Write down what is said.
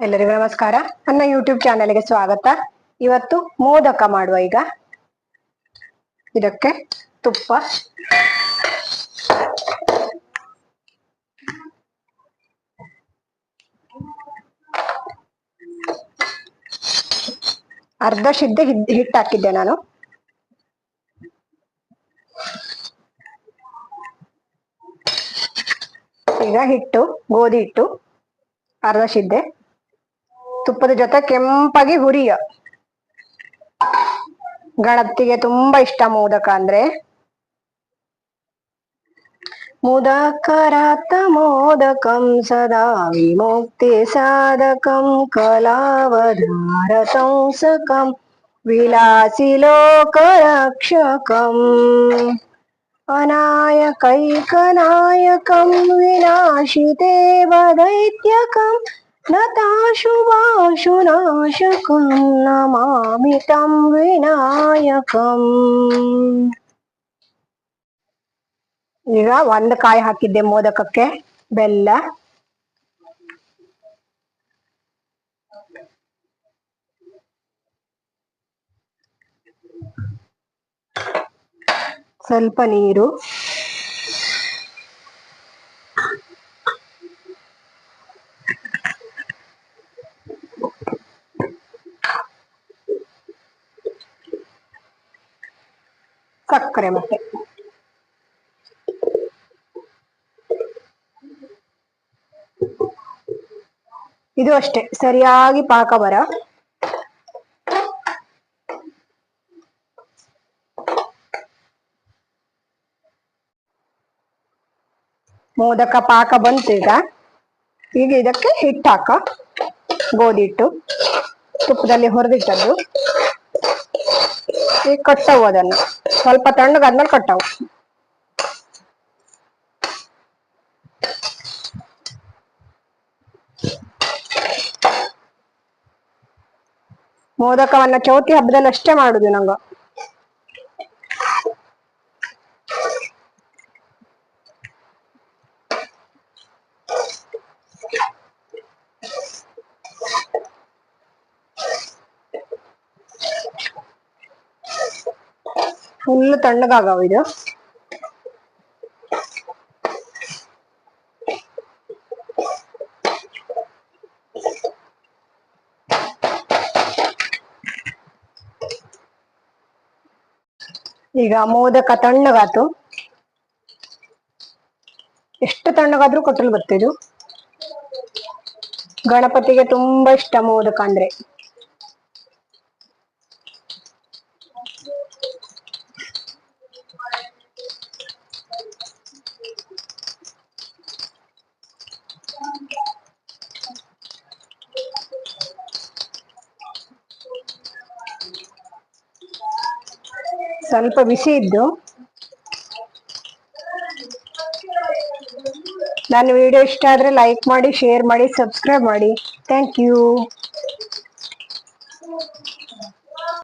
ಎಲ್ಲರಿಗೂ ನಮಸ್ಕಾರ. ನನ್ನ ಯೂಟ್ಯೂಬ್ ಚಾನೆಲ್ಗೆ ಸ್ವಾಗತ. ಇವತ್ತು ಮೋದಕ ಮಾಡುವ ಈಗ. ಇದಕ್ಕೆ ತುಪ್ಪ. ಅರ್ಧ ಸಿದ್ಧ ಹಿಟ್ಟು ಹಾಕಿದ್ದೆ ನಾನು. ಈಗ ಹಿಟ್ಟು, ಗೋಧಿ ಹಿಟ್ಟು, ಅರ್ಧ ಸಿದ್ದೆ ತುಪ್ಪದ ಜೊತೆ ಕೆಂಪಾಗಿ ಹುರಿಯ ಗಣಪತಿಗೆ ತುಂಬಾ ಇಷ್ಟ ಮೋದಕ ಅಂದ್ರೆ ಮುದಕರಾತ ಮೋದಕಂ ಸದಾ ವಿಮುಕ್ತಿ ಸಾಧಕಂ ಕಲಾವಧಾರತಂ ಸಕಂ ವಿಲಾಸಿ ಲೋಕರಕ್ಷಕಂ अनायकैकनायकं विनाशितेव లతాశు వాశు ನಮಾಮಿತಂ ವಿನಾಯಕಂ ಈಗ ಒಂದು ಕಾಯಿ ಹಾಕಿದ್ದೆ ಮೋದಕಕ್ಕೆ ಬೆಲ್ಲ. ಸ್ವಲ್ಪ ನೀರು. ಸಕ್ಕರೆ ಮತ್ತೆ. ಇದು ಅಷ್ಟೇ, ಸರಿಯಾಗಿ ಪಾಕ ಬರ. ಮೋದಕ ಪಾಕ ಬಂತು ಈಗ. ಈಗ ಇದಕ್ಕೆ ಹಿಟ್ಟು ಹಾಕ ಗೋಧಿ ಹಿಟ್ಟು ತುಪ್ಪದಲ್ಲಿ ಹುರಿದಿಟ್ಟದ್ದು. ಈಗ ಕಟ್ಟವು ಅದನ್ನ ಸ್ವಲ್ಪ ತಣ್ಣಗಾದ್ಮೇಲೆ ಕಟ್ಟವು. ಮೋದಕವನ್ನ ಚೌತಿ ಹಬ್ಬದಲ್ಲಿ ಅಷ್ಟೇ ಮಾಡುದು ನಂಗ. ಫುಲ್ ತಣ್ಣಗಾಗವ ಇದು. ಈಗ ಮೋದಕ ತಣ್ಣಗಾತು. ಎಷ್ಟು ತಣ್ಣಗಾದ್ರೂ ಕೊಟ್ಟಲು ಬರ್ತಿದ್ದು ಗಣಪತಿಗೆ ತುಂಬಾ ಇಷ್ಟ ಮೋದಕ ಅಂದ್ರೆ. ಸ್ವಲ್ಪ ಬಿಸಿ ಇದ್ದು ನನ್ನ ವಿಡಿಯೋ ಇಷ್ಟ ಆದರೆ ಲೈಕ್ ಮಾಡಿ ಶೇರ್ ಮಾಡಿ ಸಬ್ಸ್ಕ್ರೈಬ್ ಮಾಡಿ. Thank you